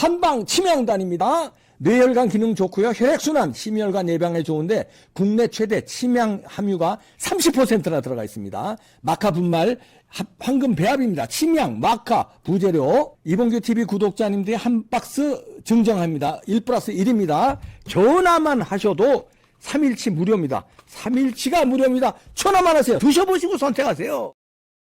한방 치명단입니다. 뇌혈관 기능 좋고요. 혈액순환, 심혈관 예방에 좋은데 국내 최대 치명 함유가 30%나 들어가 있습니다. 마카 분말 합- 황금 배합입니다. 침양, 마카, 부재료. 이봉규 TV 구독자님들이 한 박스 증정합니다. 1 플러스 1입니다. 전화만 하셔도 3일치 무료입니다. 3일치가 무료입니다. 전화만 하세요. 드셔보시고 선택하세요.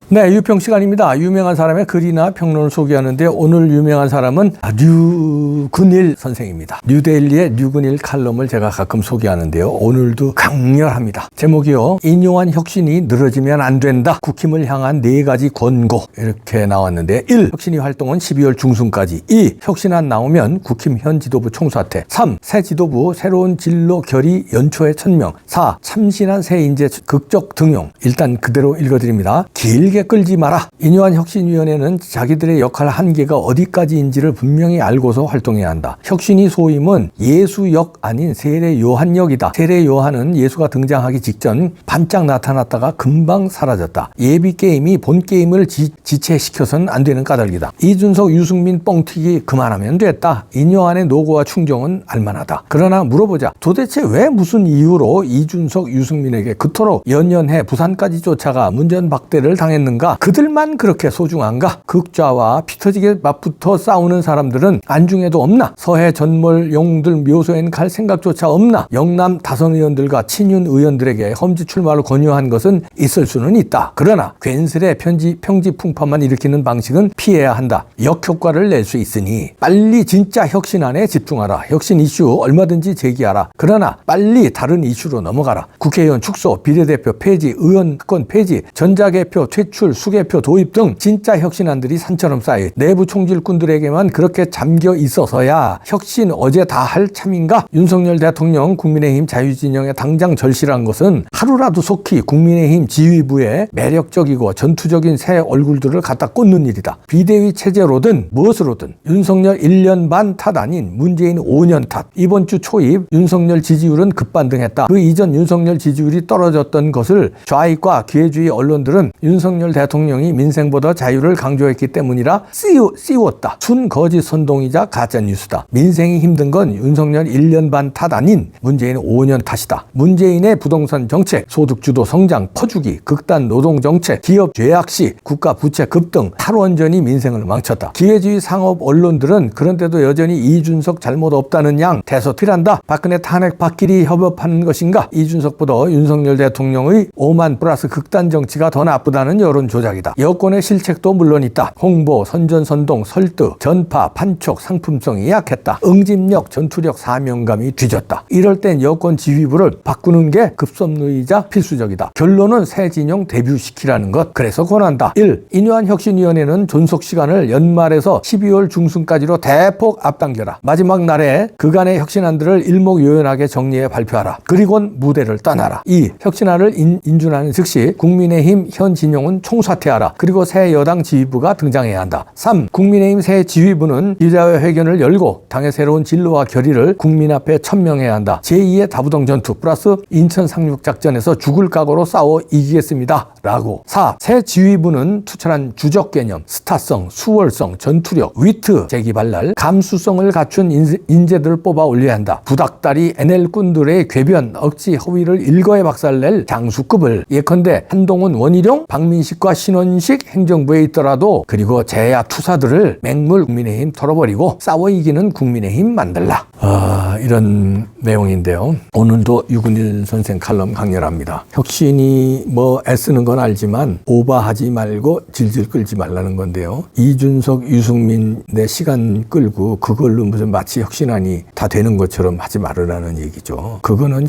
네, 유평 시간입니다. 유명한 사람의 글이나 평론을 소개하는데 오늘 유명한 사람은 류근일 선생입니다. 뉴데일리의 류근일 칼럼을 제가 가끔 소개하는데요. 오늘도 강렬합니다. 제목이요. 인요한 혁신이 늘어지면 안 된다. 국힘을 향한 네 가지 권고. 이렇게 나왔는데 1. 혁신이 활동은 12월 중순까지. 2. 혁신 안 나오면 국힘 현 지도부 총사퇴. 3. 새 지도부 새로운 진로 결의 연초에 천명. 4. 참신한 새 인재 극적 등용. 일단 그대로 읽어드립니다. 길게 끌지 마라. 인요한 혁신위원회는 자기들의 역할 한계가 어디까지인지를 분명히 알고서 활동해야 한다. 혁신이 소임은 예수역 아닌 세례 요한역이다. 세례 요한은 예수가 등장하기 직전 반짝 나타났다가 금방 사라졌다. 예비 게임이 본 게임을 지, 지체시켜서는 안 되는 까닭이다. 이준석, 유승민 뻥튀기 그만하면 됐다. 인요한의 노고와 충정은 알만하다. 그러나 물어보자. 도대체 왜 무슨 이유로 이준석, 유승민에게 그토록 연연해 부산까지 쫓아가 문전 박대를 당했는가? 그들만 그렇게 소중한가? 극좌와 피터지게 맞붙어 싸우는 사람들은 안중에도 없나? 서해 전몰 용들 묘소엔 갈 생각조차 없나? 영남 다선 의원들과 친윤 의원들에게 험지 출마를 권유한 것은 있을 수는 있다. 그러나 괜스레 편지 평지 풍파만 일으키는 방식은 피해야 한다. 역효과를 낼 수 있으니 빨리 진짜 혁신안에 집중하라. 혁신 이슈 얼마든지 제기하라. 그러나 빨리 다른 이슈로 넘어가라. 국회의원 축소, 비례대표 폐지, 의원권 폐지, 전자개표 퇴출, 수개표 도입 등 진짜 혁신안들이 산처럼 쌓여 내부 총질꾼들에게만 그렇게 잠겨 있어서야 혁신 어제 다 할 참인가? 윤석열 대통령 국민의힘 자유진영에 당장 절실한 것은 하루라도 속히 국민의힘 지휘부에 매력적이고 전투적인 새 얼굴들을 갖다 꽂는 일이다. 비대위 체제로든 무엇으로든 윤석열 1년 반 탓 아닌 문재인 5년 탓. 이번 주 초입 윤석열 지지율은 급반등했다. 그 이전 윤석열 지지율이 떨어졌던 것을 좌익과 기회주의 언론들은 윤석열 대통령이 민생보다 자유를 강조했기 때문이라 씌우, 씌웠다. 순거짓 선동이자 가짜뉴스다. 민생이 힘든 건 윤석열 1년 반 탓 아닌 문재인 5년 탓이다. 문재인의 부동산 정책, 소득주도 성장, 퍼주기, 극단 노동 정책, 기업 죄악시, 국가 부채 급등, 탈원전이 민생을 망쳤다. 기회주의 상업 언론들은 그런데도 여전히 이준석 잘못 없다는 양 대서필한다. 박근혜 탄핵 받기리 협업하는 것인가? 이준석보다 윤석열 대통령의 오만 플러스 극단 정치가 더 나쁘다는 여론 조작이다. 여권의 실책도 물론 있다. 홍보, 선전선동, 설득, 전파, 판촉, 상품성이 약했다. 응집력, 전투력, 사명감이 뒤졌다. 이럴 땐 여권 지휘부를 바꾸는 게 급선무이자 필수적이다. 결론은 새 진영 데뷔시키라는 것. 그래서 권한다. 1. 인요한 혁신위원회는 존속 시간을 연말에서 12월 중순까지로 대폭 앞당겨라. 마지막 날에 그간의 혁신안들을 일목요연하게 정리해 발표하라. 그리곤 무대를 떠나라. 2. 혁신안을 인, 인준하는 즉시 국민의힘 현 진영은 총사퇴하라. 그리고 새 여당 지휘부가 등장해야 한다. 3. 국민의힘 새 지휘부는 기자회견을 열고 당의 새로운 진로와 결의를 국민 앞에 천명해야 한다. 제2의 다부동 전투 플러스 인천 상륙작전에서 죽을 각오로 싸워 이기겠습니다. 라고. 4. 새 지휘부는 투철한 주적 개념, 스타성, 수월성, 전투력, 위트, 재기발랄, 감수성을 갖춘 인재, 인재들을 뽑아 올려야 한다. 부닥다리 NL꾼들의 궤변, 억지, 허위를 일거에 박살낼 장수급을 예컨대 한동훈, 원희룡, 박민 식과 신원식 행정부에 있더라도 그리고 제야 투사들을 맹물 국민의힘 털어버리고 싸워 이기는 국민의힘 만들라. 아, 이런 내용인데요. 오늘도 유근일 선생 칼럼 강렬합니다. 혁신이 뭐 애쓰는 건 알지만 오버하지 말고 질질 끌지 말라는 건데요. 이준석, 유승민 내 시간 끌고 그걸로 무슨 마치 혁신안이 다 되는 것처럼 하지 말으라는 얘기죠. 그거는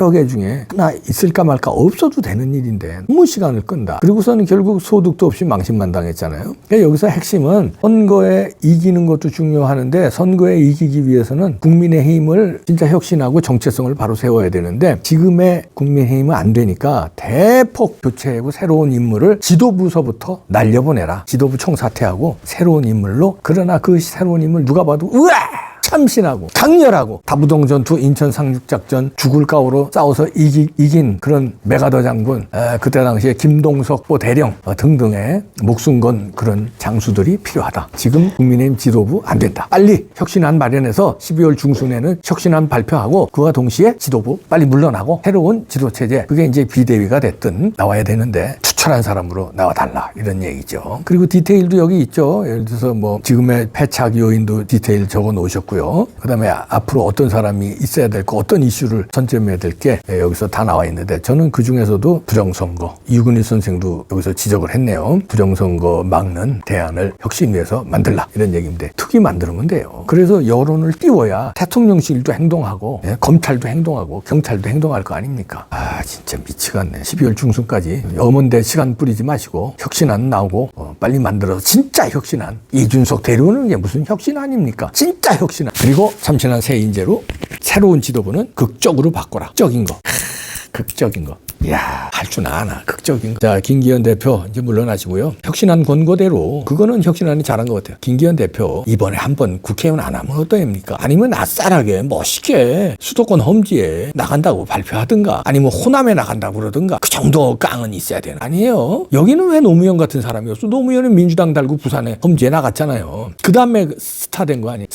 여러 개 중에 하나 있을까 말까 없어도 되는 일인데 너무 시간을 끈다. 그리고서는 결국 소득도 없이 망신만 당했잖아요. 그러니까 여기서 핵심은 선거에 이기는 것도 중요하는데 선거에 이기기 위해서는 국민의힘 을 진짜 혁신하고 정체성을 바로 세워야 되는데 지금의 국민의힘은 안 되니까 대폭 교체하고 새로운 인물을 지도부서부터 날려보내라. 지도부 총사퇴하고 새로운 인물로 그러나 그 새로운 인물 누가 봐도 우와 참신하고 강렬하고 다부동 전투 인천 상륙작전 죽을 가오로 싸워서 이기, 이긴 그런 메가더 장군 에, 그때 당시에 김동석 보 대령 어, 등등의 목숨 건 그런 장수들이 필요하다. 지금 국민의힘 지도부 안 된다. 빨리 혁신안 마련해서 12월 중순에는 혁신안 발표하고 그와 동시에 지도부 빨리 물러나고 새로운 지도체제 그게 이제 비대위가 됐든 나와야 되는데 투철한 사람으로 나와달라 이런 얘기죠. 그리고 디테일도 여기 있죠. 예를 들어서 뭐 지금의 패착 요인도 디테일 적어 놓으셨고요. 그다음에 아- 앞으로 어떤 사람이 있어야 될 거, 어떤 이슈를 선점해야 될 게 여기서 다 나와 있는데 저는 그 중에서도 부정선거 이근희 선생도 여기서 지적을 했네요. 부정선거 막는 대안을 혁신위에서 만들라 이런 얘기인데 특위 만들면 돼요. 그래서 여론을 띄워야 대통령실도 행동하고 예, 검찰도 행동하고 경찰도 행동할 거 아닙니까? 아 진짜 미치겠네. 12월 중순까지 염원대 시간 뿌리지 마시고 혁신안 나오고 어, 빨리 만들어서 진짜 혁신안 이준석 데려오는 게 무슨 혁신안입니까? 진짜 혁신안 그리고 참신한 새 인재로 새로운 지도부는 극적으로 바꿔라. 극적인 거. 극적인 거. 이야, 할 줄 아나. 극적인 거. 자, 김기현 대표 이제 물러나시고요. 혁신안 권고대로 그거는 혁신안이 잘한 것 같아요. 김기현 대표 이번에 한번 국회의원 안 하면 어떠합니까? 아니면 아싸라게 멋있게 수도권 험지에 나간다고 발표하든가 아니면 호남에 나간다고 그러든가 그 정도 깡은 있어야 되나? 아니에요. 여기는 왜 노무현 같은 사람이었어? 노무현은 민주당 달고 부산에 험지에 나갔잖아요. 그 다음에 스타 된 거 아니에요?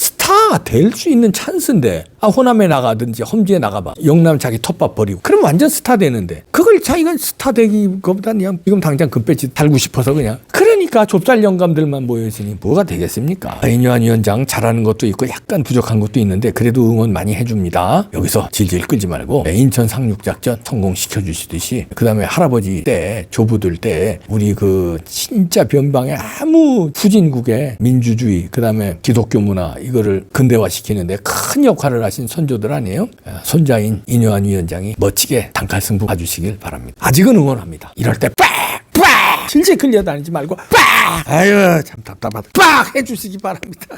스타 될수 있는 찬스인데 아 호남에 나가든지 험지에 나가봐. 영남 자기 텃밭 버리고. 그럼 완전 스타 되는데. 그걸 자기가 스타 되기 것보다 그냥 지금 당장 금배지 달고 싶어서 그냥. 그러니까 좁쌀 영감들만 모여있으니 뭐가 되겠습니까? 이뇨한 위원장 잘하는 것도 있고 약간 부족한 것도 있는데 그래도 응원 많이 해줍니다. 여기서 질질 끌지 말고 인천 상륙작전 성공시켜 주시듯이 그 다음에 할아버지 때 조부들 때 우리 그 진짜 변방의 아무 후진국의 민주주의 그 다음에 기독교 문화 이거를 근대화시키는데 큰 역할을 하신 선조들 아니에요? 아, 손자인 이뇨한 위원장이 멋지게 단칼 승부 봐주시길 바랍니다. 아직은 응원합니다. 이럴 때 빡! 빡! 질질 끌려다니지 말고 빡! 아유 참 답답하다. 빡! 해주시기 바랍니다.